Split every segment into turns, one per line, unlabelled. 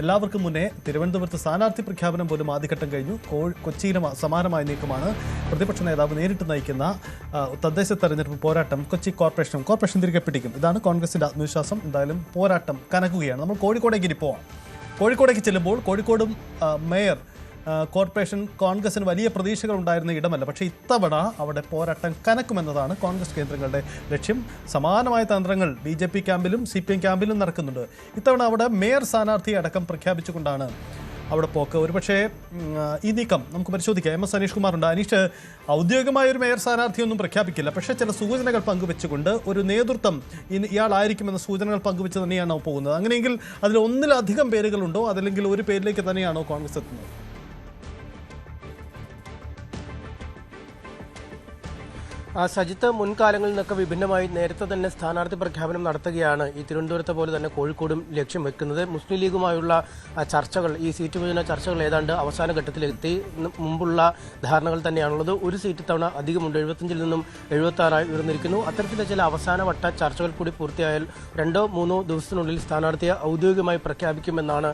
എല്ലാവർക്കും മുന്നേ തിരുവനന്തപുരത്ത് സ്ഥാനാർത്ഥി പ്രഖ്യാപനം പോലും ആദ്യഘട്ടം കഴിഞ്ഞു. കൊച്ചിയിലും സമാനമായ നീക്കമാണ് പ്രതിപക്ഷ നേതാവ് നേരിട്ട് നയിക്കുന്ന തദ്ദേശ തെരഞ്ഞെടുപ്പ് പോരാട്ടം കൊച്ചി കോർപ്പറേഷനും കോർപ്പറേഷൻ തിരികെ പിടിക്കും. ഇതാണ് കോൺഗ്രസിന്റെ ആത്മവിശ്വാസം. എന്തായാലും പോരാട്ടം കനക്കുകയാണ്. നമ്മൾ കോഴിക്കോടേക്ക് ഇനി പോവാം. കോഴിക്കോടേക്ക് ചെല്ലുമ്പോൾ കോഴിക്കോടും മേയർ കോർപ്പറേഷൻ കോൺഗ്രസിന് വലിയ പ്രതീക്ഷകൾ ഉണ്ടായിരുന്ന ഇടമല്ല. പക്ഷേ ഇത്തവണ അവിടെ പോരാട്ടം കനക്കുമെന്നതാണ് കോൺഗ്രസ് കേന്ദ്രങ്ങളുടെ ലക്ഷ്യം. സമാനമായ തന്ത്രങ്ങൾ ബി ജെ പി ക്യാമ്പിലും സി പി എം ക്യാമ്പിലും നടക്കുന്നുണ്ട്. ഇത്തവണ അവിടെ മേയർ സ്ഥാനാർത്ഥിയെ അടക്കം പ്രഖ്യാപിച്ചുകൊണ്ടാണ് അവിടെ പോക്ക്. ഒരുപക്ഷേ ഈ നീക്കം നമുക്ക് പരിശോധിക്കാം. എം എസ് അനീഷ് കുമാറുണ്ട് അനീഷ് ഔദ്യോഗികമായ ഒരു മേയർ സ്ഥാനാർത്ഥിയൊന്നും പ്രഖ്യാപിക്കില്ല. പക്ഷേ ചില സൂചനകൾ പങ്കുവെച്ചുകൊണ്ട് ഒരു നേതൃത്വം ഇയാളായിരിക്കുമെന്ന സൂചനകൾ പങ്കുവെച്ച് തന്നെയാണോ പോകുന്നത്? അങ്ങനെയെങ്കിൽ അതിൽ ഒന്നിലധികം പേരുകളുണ്ടോ? അതല്ലെങ്കിൽ ഒരു പേരിലേക്ക് തന്നെയാണോ കോൺഗ്രസ് എത്തുന്നത്?
സജിത്ത് മുൻകാലങ്ങളിൽ നിന്നൊക്കെ വിഭിന്നമായി നേരത്തെ തന്നെ സ്ഥാനാർത്ഥി പ്രഖ്യാപനം നടത്തുകയാണ്. ഈ തിരുവനന്തപുരത്തെ പോലെ തന്നെ കോഴിക്കോടും ലക്ഷ്യം വെക്കുന്നത്. മുസ്ലിം ലീഗുമായുള്ള ചർച്ചകൾ ഈ സീറ്റ് വിഭജന ചർച്ചകൾ ഏതാണ്ട് അവസാന ഘട്ടത്തിലെത്തി. മുമ്പുള്ള ധാരണകൾ തന്നെയാണുള്ളത്. ഒരു സീറ്റ് തവണ അധികമുണ്ട്. എഴുപത്തഞ്ചിൽ നിന്നും എഴുപത്തി ആറായി ഉയർന്നിരിക്കുന്നു. അത്തരത്തിലെ ചില അവസാനവട്ട ചർച്ചകൾ കൂടി പൂർത്തിയായാൽ രണ്ടോ മൂന്നോ ദിവസത്തിനുള്ളിൽ സ്ഥാനാർത്ഥിയെ ഔദ്യോഗികമായി പ്രഖ്യാപിക്കുമെന്നാണ്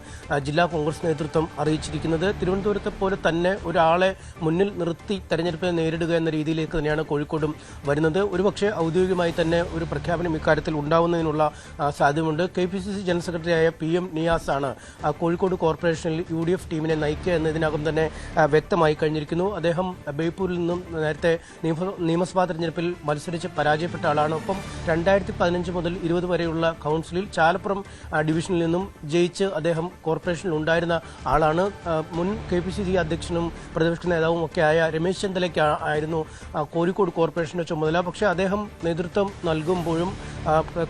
ജില്ലാ കോൺഗ്രസ് നേതൃത്വം അറിയിച്ചിരിക്കുന്നത്. തിരുവനന്തപുരത്തെ പോലെ തന്നെ ഒരാളെ മുന്നിൽ നിർത്തി തെരഞ്ഞെടുപ്പിനെ നേരിടുക എന്ന രീതിയിലേക്ക് തന്നെയാണ് കോഴിക്കോടും വരുന്നത്. ഒരുപക്ഷെ ഔദ്യോഗികമായി തന്നെ ഒരു പ്രഖ്യാപനം ഇക്കാര്യത്തിൽ ഉണ്ടാവുന്നതിനുള്ള സാധ്യതയുണ്ട്. K P C C general സെക്രട്ടറിയായ പി എം നിയാസ് ആണ് കോഴിക്കോട് കോർപ്പറേഷനിൽ യു ഡി എഫ് ടീമിനെ നയിക്കുക എന്നതിനകം തന്നെ വ്യക്തമായി കഴിഞ്ഞിരിക്കുന്നു. അദ്ദേഹം ബേപ്പൂരിൽ നിന്നും നേരത്തെ നിയമ- നിയമസഭാ തെരഞ്ഞെടുപ്പിൽ മത്സരിച്ച് പരാജയപ്പെട്ട ആളാണ്. ഒപ്പം രണ്ടായിരത്തി പതിനഞ്ച് മുതൽ ഇരുപത് വരെയുള്ള കൗൺസിലിൽ ചാലപ്പുറം ഡിവിഷനിൽ നിന്നും ജയിച്ച് അദ്ദേഹം കോർപ്പറേഷനിൽ ഉണ്ടായിരുന്ന ആളാണ്. മുൻ കെ പി സി സി അധ്യക്ഷനും പ്രതിപക്ഷ നേതാവും ഒക്കെ ആയ രമേശ് ചെന്തലയ്ക്ക് കോഴിക്കോട് കോഴിക്കോട് കോർപ്പറേഷന്റെ ചുമതല. പക്ഷേ അദ്ദേഹം നേതൃത്വം നൽകുമ്പോഴും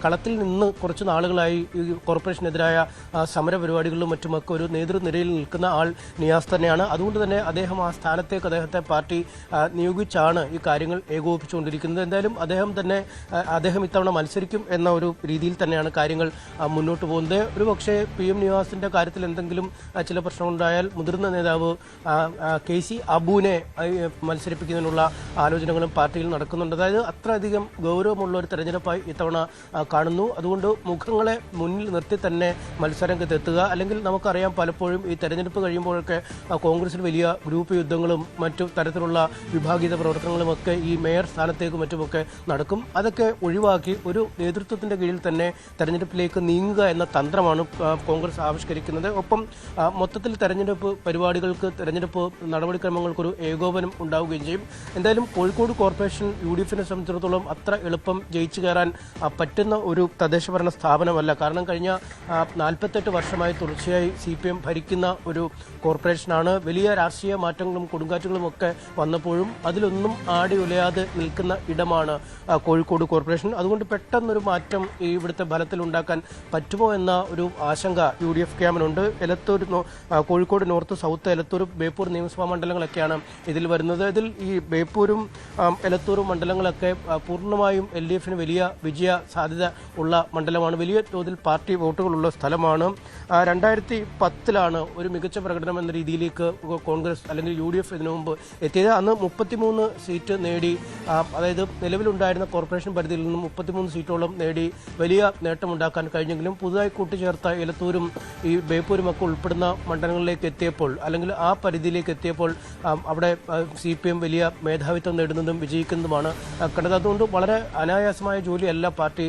കളത്തിൽ നിന്ന് കുറച്ച് നാളുകളായി ഈ കോർപ്പറേഷനെതിരായ ആ, സമര പരിപാടികളിലും മറ്റുമൊക്കെ ഒരു നേതൃനിരയിൽ നിൽക്കുന്ന ആൾ നിയാസ് തന്നെയാണ്. അതുകൊണ്ട് തന്നെ അദ്ദേഹം ആ സ്ഥാനത്തേക്ക് അദ്ദേഹത്തെ പാർട്ടി നിയോഗിച്ചാണ് ഈ കാര്യങ്ങൾ ഏകോപിപ്പിച്ചുകൊണ്ടിരിക്കുന്നത്. എന്തായാലും അദ്ദേഹം തന്നെ അദ്ദേഹം ഇത്തവണ മത്സരിക്കും എന്ന ഒരു രീതിയിൽ തന്നെയാണ് കാര്യങ്ങൾ മുന്നോട്ട് പോകുന്നത്. ഒരു പക്ഷേ പി എം നിവാസിന്റെ കാര്യത്തിൽ എന്തെങ്കിലും ചില പ്രശ്നങ്ങളുണ്ടായാൽ മുതിർന്ന നേതാവ് കെ സി അബുവിനെ മത്സരിപ്പിക്കുന്നതിനുള്ള ആലോചനകളും പാർട്ടിയിൽ നടക്കുന്നുണ്ട്. അതായത് അത്രയധികം ഗൗരവമുള്ള ഒരു തെരഞ്ഞെടുപ്പായി ഇത്തവണ കാണുന്നു. അതുകൊണ്ട് മുഖങ്ങളെ മുന്നിൽ നിർത്തി തന്നെ മത്സരരംഗത്ത് എത്തുക അല്ലെങ്കിൽ നമുക്കറിയാം പലപ്പോഴും ഈ തെരഞ്ഞെടുപ്പ് കഴിയുമ്പോഴൊക്കെ കോൺഗ്രസിന് വലിയ ഗ്രൂപ്പ് യുദ്ധങ്ങളും മറ്റു തരത്തിലുള്ള വിഭാഗീയ പ്രവർത്തനങ്ങളും ഒക്കെ ഈ മേയർ സ്ഥാനത്തേക്കും മറ്റുമൊക്കെ നടക്കും. അതൊക്കെ ഒഴിവാക്കി ഒരു നേതൃത്വത്തിന്റെ കീഴിൽ തന്നെ തെരഞ്ഞെടുപ്പിലേക്ക് നീങ്ങുക എന്ന തന്ത്രമാണ് കോൺഗ്രസ് ആവിഷ്കരിക്കുന്നത്. ഒപ്പം മൊത്തത്തിൽ തെരഞ്ഞെടുപ്പ് പരിപാടികൾക്ക് തെരഞ്ഞെടുപ്പ് നടപടിക്രമങ്ങൾക്കൊരു ഏകോപനം ഉണ്ടാവുകയും ചെയ്യും. എന്തായാലും കോഴിക്കോട് കോർപ്പറേഷൻ യു ഡി എഫിനെ സംബന്ധിച്ചിടത്തോളം അത്ര എളുപ്പം ജയിച്ചു കയറാൻ പറ്റുന്ന ഒരു തദ്ദേശഭരണ സ്ഥാപനമല്ല. കാരണം കഴിഞ്ഞ നാൽപ്പത്തെട്ട് വർഷമായി തുടർച്ചയായി സി പി എം ഭരിക്കുന്ന ഒരു കോർപ്പറേഷനാണ്. വലിയ രാഷ്ട്രീയ മാറ്റങ്ങളും കൊടുങ്കാറ്റുകളും ഒക്കെ വന്നപ്പോഴും അതിലൊന്നും ആടി ഉലയാതെ നിൽക്കുന്ന ഇടമാണ് കോഴിക്കോട് കോർപ്പറേഷൻ. അതുകൊണ്ട് പെട്ടെന്നൊരു മാറ്റം ഇവിടുത്തെ ഫലത്തിൽ ഉണ്ടാക്കാൻ പറ്റുമോ എന്ന ഒരു ആശങ്ക യു ഡി എഫ് ക്യാമ്പിനുണ്ട്. എലത്തൂർ കോഴിക്കോട് നോർത്ത് സൗത്ത് എലത്തൂർ ബേപ്പൂർ നിയമസഭാ മണ്ഡലങ്ങളൊക്കെയാണ് ഇതിൽ വരുന്നത്. ഇതിൽ ഈ ബേപ്പൂരും ആം, എലത്തൂരും മണ്ഡലങ്ങളൊക്കെ പൂർണമായും എൽ ഡി എഫിന് വലിയ വിജയ സാധ്യത ഉള്ള മണ്ഡലമാണ്. വലിയ തോതിൽ പാർട്ടി വോട്ടുകളുള്ള സ്ഥലമാണ്. രണ്ടായിരത്തി പത്തിലാണ് ഒരു മികച്ച പ്രകടനം എന്ന രീതിയിലേക്ക് കോൺഗ്രസ് അല്ലെങ്കിൽ യു ഡി എഫ് ഇതിനു മുമ്പ് എത്തിയത്. അന്ന് മുപ്പത്തിമൂന്ന് സീറ്റ് നേടി അതായത് നിലവിലുണ്ടായിരുന്ന കോർപ്പറേഷൻ പരിധിയിൽ നിന്നും മുപ്പത്തിമൂന്ന് സീറ്റോളം നേടി വലിയ നേട്ടമുണ്ടാക്കാൻ കഴിഞ്ഞെങ്കിലും പുതുതായി കൂട്ടിച്ചേർത്ത എലത്തൂരും ഈ ബേപ്പൂരും ഒക്കെ ഉൾപ്പെടുന്ന മണ്ഡലങ്ങളിലേക്ക് എത്തിയപ്പോൾ അല്ലെങ്കിൽ ആ പരിധിയിലേക്ക് എത്തിയപ്പോൾ അവിടെ സി വലിയ മേധാവിത്വം നേടുന്നതും വിജയിക്കുന്നതുമാണ് ആ, കണ്ടത് അതുകൊണ്ട് വളരെ അനായാസമായ ജോലിയല്ല പാർട്ടി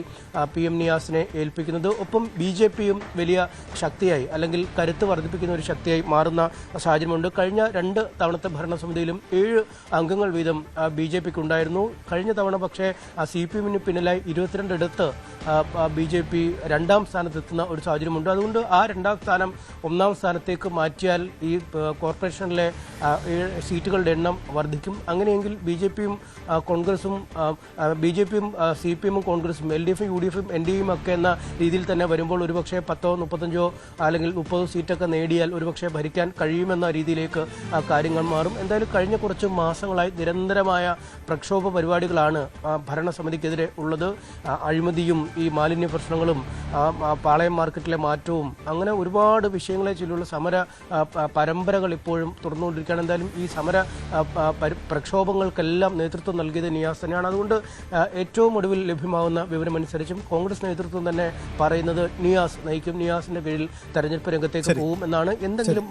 പി എം നിയാസിനെ ഏൽപ്പിക്കുന്നത്. ഒപ്പം ബി ജെ പിയും വലിയ ശക്തിയായി അല്ലെങ്കിൽ കരുത്ത് വർദ്ധിപ്പിക്കുന്ന ഒരു ശക്തിയായി മാറുന്ന സാഹചര്യമുണ്ട്. കഴിഞ്ഞ രണ്ട് തവണത്തെ ഭരണസമിതിയിലും ഏഴ് അംഗങ്ങൾ വീതം ബി ജെ പിക്ക് ഉണ്ടായിരുന്നു കഴിഞ്ഞ തവണ പക്ഷേ സി പി എമ്മിന് പിന്നിലായി ഇരുപത്തിരണ്ട് എടുത്ത് ബി ജെ പി രണ്ടാം സ്ഥാനത്തെത്തുന്ന ഒരു സാഹചര്യമുണ്ട്. അതുകൊണ്ട് ആ രണ്ടാം സ്ഥാനം ഒന്നാം സ്ഥാനത്തേക്ക് മാറ്റിയാൽ ഈ കോർപ്പറേഷനിലെ സീറ്റുകളുടെ എണ്ണം വർദ്ധിക്കും. അങ്ങനെയെങ്കിൽ ബി ജെ പിയും കോൺഗ്രസും ബി ജെ പിയും സി പി എമ്മും കോൺഗ്രസും എൽ ഡി എഫും യു ഡി എഫും എൻ ഡി എയും ഒക്കെ എന്ന രീതിയിൽ തന്നെ വരുമ്പോൾ ഒരുപക്ഷെ പത്തോ മുപ്പത്തഞ്ചോ അല്ലെങ്കിൽ മുപ്പതോ സീറ്റൊക്കെ നേടിയാൽ ഒരുപക്ഷെ ഭരിക്കാൻ കഴിയുമെന്ന രീതിയിലേക്ക് കാര്യങ്ങൾ മാറും. എന്തായാലും കഴിഞ്ഞ കുറച്ച് മാസങ്ങളായി നിരന്തരമായ പ്രക്ഷോഭ പരിപാടികളാണ് ഭരണസമിതിക്കെതിരെ ഉള്ളത്. അഴിമതിയും ഈ മാലിന്യ പ്രശ്നങ്ങളും പാളയം മാർക്കറ്റിലെ മാറ്റവും അങ്ങനെ ഒരുപാട് വിഷയങ്ങളെ ചൊല്ലിയുള്ള സമര പരമ്പരകൾ ഇപ്പോഴും തുടർന്നുകൊണ്ടിരിക്കുകയാണ്. എന്തായാലും ഈ സമര പ്രക്ഷോഭങ്ങൾക്കെല്ലാം നേതൃത്വം നൽകിയ നൽകിയത് നിയാസ് തന്നെയാണ് അതുകൊണ്ട് ഏറ്റവും ഒടുവിൽ ലഭ്യമാവുന്ന വിവരമനുസരിച്ചും കോൺഗ്രസ് നേതൃത്വം തന്നെ പറയുന്നത് നിയാസ് നയിക്കും. നിയാസിന്റെ കീഴിൽ തെരഞ്ഞെടുപ്പ് രംഗത്തേക്ക് പോകും എന്നാണ് എന്തെങ്കിലും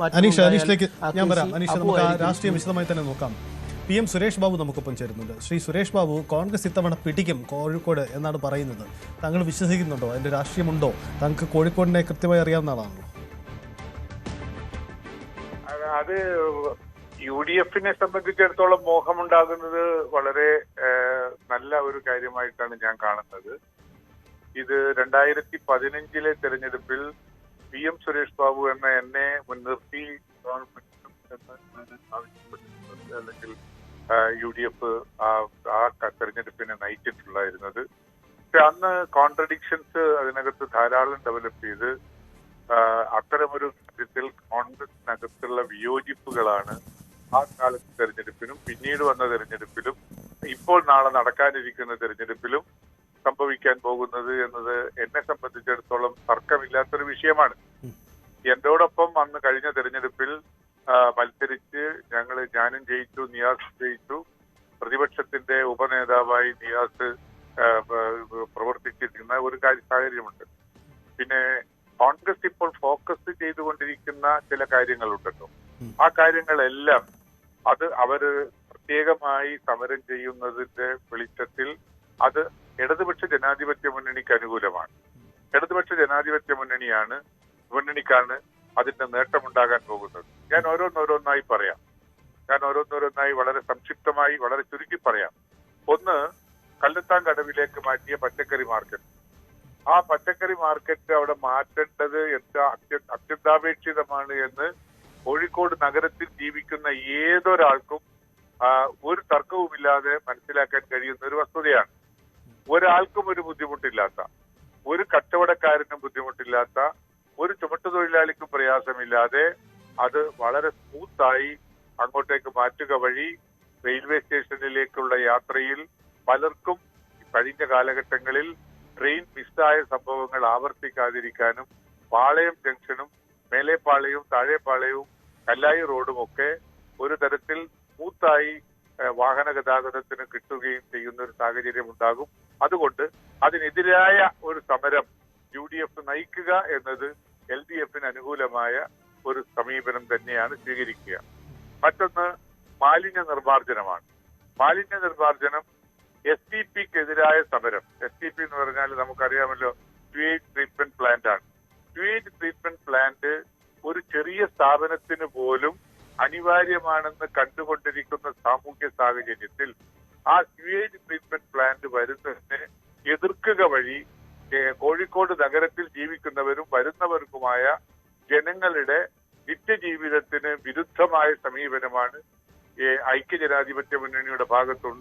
രാഷ്ട്രീയം വിശദമായി തന്നെ നോക്കാം. പി എം സുരേഷ് ബാബു നമുക്കൊപ്പം ചേരുന്നുണ്ട്. ശ്രീ സുരേഷ് ബാബു കോൺഗ്രസ് ഇത്തവണ പിടിക്കും കോഴിക്കോട് എന്നാണ് പറയുന്നത്. താങ്കൾ വിശ്വസിക്കുന്നുണ്ടോ? അതിന്റെ രാഷ്ട്രീയമുണ്ടോ? താങ്കൾക്ക് കോഴിക്കോടിനെ കൃത്യമായി അറിയാവുന്ന ആളാണല്ലോ.
അത് യു ഡി എഫിനെ സംബന്ധിച്ചിടത്തോളം മോഹമുണ്ടാകുന്നത് വളരെ നല്ല ഒരു കാര്യമായിട്ടാണ് ഞാൻ കാണുന്നത്. ഇത് രണ്ടായിരത്തി പതിനഞ്ചിലെ തെരഞ്ഞെടുപ്പിൽ പി എം സുരേഷ് ബാബു എന്ന എന്നെ മുൻനിർത്തി ഗവൺമെന്റ് അല്ലെങ്കിൽ യു ഡി എഫ് ആ തെരഞ്ഞെടുപ്പിനെ നയിച്ചിട്ടുണ്ടായിരുന്നത് പക്ഷെ അന്ന് കോൺട്രഡിക്ഷൻസ് അതിനകത്ത് ധാരാളം ഡെവലപ്പ് ചെയ്ത് അത്തരമൊരു കാര്യത്തിൽ കോൺഗ്രസിനകത്തുള്ള വിയോജിപ്പുകളാണ് ആ കാലത്തെ തെരഞ്ഞെടുപ്പിലും പിന്നീട് വന്ന തെരഞ്ഞെടുപ്പിലും ഇപ്പോൾ നാളെ നടക്കാനിരിക്കുന്ന തെരഞ്ഞെടുപ്പിലും സംഭവിക്കാൻ പോകുന്നത് എന്നത് എന്നെ സംബന്ധിച്ചിടത്തോളം തർക്കമില്ലാത്തൊരു വിഷയമാണ്. എന്നോടൊപ്പം അന്ന് കഴിഞ്ഞ തെരഞ്ഞെടുപ്പിൽ മത്സരിച്ച് ഞങ്ങൾ ഞാനും ജയിച്ചു നിയാസ് ജയിച്ചു. പ്രതിപക്ഷത്തിന്റെ ഉപനേതാവായി നിയാസ് പ്രവർത്തിച്ചിരിക്കുന്ന ഒരു കാര്യ സാഹചര്യമുണ്ട്. പിന്നെ കോൺഗ്രസ് ഇപ്പോൾ ഫോക്കസ് ചെയ്തുകൊണ്ടിരിക്കുന്ന ചില കാര്യങ്ങളുണ്ടല്ലോ. ആ കാര്യങ്ങളെല്ലാം അത് അവർ പ്രത്യേകമായി സമരം ചെയ്യുന്നതിന്റെ വെളിച്ചത്തിൽ അത് ഇടതുപക്ഷ ജനാധിപത്യ മുന്നണിക്ക് അനുകൂലമാണ്. ഇടതുപക്ഷ ജനാധിപത്യ മുന്നണിയാണ് മുന്നണിക്കാണ് അതിന്റെ നേട്ടമുണ്ടാകാൻ പോകുന്നത്. ഞാൻ ഓരോന്നോരോന്നായി പറയാം. ഞാൻ ഓരോന്നോരോന്നായി വളരെ സംക്ഷിപ്തമായി വളരെ ചുരുക്കി പറയാം. ഒന്ന് കല്ലത്താൻ കടവിലേക്ക് മാറ്റിയ പച്ചക്കറി മാർക്കറ്റ്. ആ പച്ചക്കറി മാർക്കറ്റ് അവിടെ മാറ്റേണ്ടത് എന്താ അത്യ അത്യന്താപേക്ഷിതമാണ് എന്ന് കോഴിക്കോട് നഗരത്തിൽ ജീവിക്കുന്ന ഏതൊരാൾക്കും ഒരു തർക്കവുമില്ലാതെ മനസ്സിലാക്കാൻ കഴിയുന്ന ഒരു വസ്തുതയാണ്. ഒരാൾക്കും ഒരു ബുദ്ധിമുട്ടില്ലാത്ത ഒരു കച്ചവടക്കാരനും ബുദ്ധിമുട്ടില്ലാത്ത ഒരു ചുമട്ടുതൊഴിലാളിക്കും പ്രയാസമില്ലാതെ അത് വളരെ സ്മൂത്തായി അങ്ങോട്ടേക്ക് മാറ്റുക വഴി റെയിൽവേ സ്റ്റേഷനിലേക്കുള്ള യാത്രയിൽ പലർക്കും കഴിഞ്ഞ കാലഘട്ടങ്ങളിൽ ട്രെയിൻ മിസ്സായ സംഭവങ്ങൾ ആവർത്തിക്കാതിരിക്കാനും പാളയം ജംഗ്ഷനും മേലേപ്പാളയവും താഴെപ്പാളയവും കല്ലായി റോഡുമൊക്കെ ഒരു തരത്തിൽ സ്മൂത്തായി വാഹന ഗതാഗതത്തിന് കിട്ടുകയും ചെയ്യുന്ന ഒരു സാഹചര്യം ഉണ്ടാകും അതുകൊണ്ട് അതിനെതിരായ ഒരു സമരം യു ഡി എഫ് നയിക്കുക എന്നത് എൽ ഡി എഫിന് അനുകൂലമായ ഒരു സമീപനം തന്നെയാണ് സ്വീകരിക്കുക. മറ്റൊന്ന് മാലിന്യ നിർമ്മാർജനമാണ്. മാലിന്യ നിർമ്മാർജനം എസ് ടി പിക്കെതിരായ സമരം. എസ് ടി പി എന്ന് പറഞ്ഞാൽ നമുക്കറിയാമല്ലോ സ്വേജ് ട്രീറ്റ്മെന്റ് പ്ലാന്റ് ആണ് സ്വേജ് ട്രീറ്റ്മെന്റ് പ്ലാന്റ് ഒരു ചെറിയ സ്ഥാപനത്തിന് പോലും അനിവാര്യമാണെന്ന് കണ്ടുകൊണ്ടിരിക്കുന്ന സാമൂഹ്യ സാഹചര്യത്തിൽ ആ സ്വേജ് ട്രീറ്റ്മെന്റ് പ്ലാന്റ് വരുന്നതിനെ എതിർക്കുക വഴി കോഴിക്കോട് നഗരത്തിൽ ജീവിക്കുന്നവരും വരുന്നവർക്കുമായ ജനങ്ങളുടെ നിത്യജീവിതത്തിന് വിരുദ്ധമായ സമീപനമാണ് ഐക്യജനാധിപത്യ മുന്നണിയുടെ ഭാഗത്തുണ്ട്.